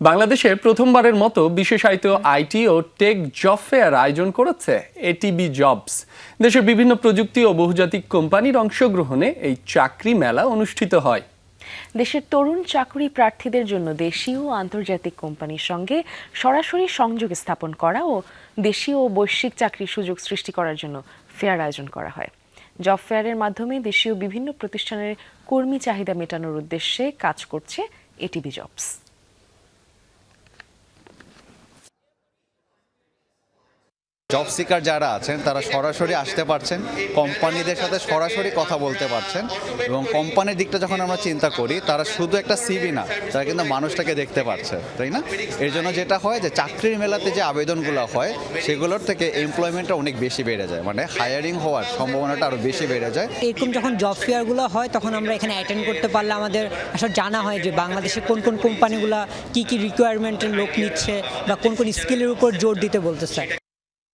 বাংলাদেশে প্রথমবারের মতো বিশেষায়িত আইটি ও টেক জব ফেয়ার আয়োজন করেছে এটিবি জবস। দেশের বিভিন্ন প্রযুক্তি ও বহুজাতিক কোম্পানির অংশগ্রহণে এই চাকরি মেলা অনুষ্ঠিত হয়। দেশের তরুণ চাকরি প্রার্থীদের জন্য দেশীয় ও আন্তর্জাতিক কোম্পানির সঙ্গে সরাসরি সংযোগ স্থাপন করা ও দেশীয় ও বৈশ্বিক চাকরির সুযোগ সৃষ্টি করার জন্য ফেয়ার আয়োজন করা হয়। জব ফেয়ারের মাধ্যমে দেশীয় বিভিন্ন প্রতিষ্ঠানের কর্মী চাহিদা মেটানোর উদ্দেশ্যে কাজ করছে এটিবি জবস। জব সিকার যারা আছেন, তারা সরাসরি আসতে পারছেন, কোম্পানিদের সাথে সরাসরি কথা বলতে পারছেন এবং কোম্পানির দিকটা যখন আমরা চিন্তা করি, তারা শুধু একটা সিভি না, তারা কিন্তু মানুষটাকে দেখতে পারছে, তাই না? এর জন্য যেটা হয় যে চাকরির মেলাতে যে আবেদনগুলো হয়, সেগুলোর থেকে এমপ্লয়মেন্টটা অনেক বেশি বেড়ে যায় মানে হায়ারিং হওয়ার সম্ভাবনাটা আরও বেশি বেড়ে যায়। এরকম যখন জব ফেয়ারগুলো হয়, তখন আমরা এখানে অ্যাটেন্ড করতে পারলে আমাদের আসলে জানা হয় যে বাংলাদেশে কোন কোন কোম্পানিগুলো কি কি রিকোয়ারমেন্টের লোক নিচ্ছে বা কোন কোন স্কিলের উপর জোর দিতে বলতে বলতেছে।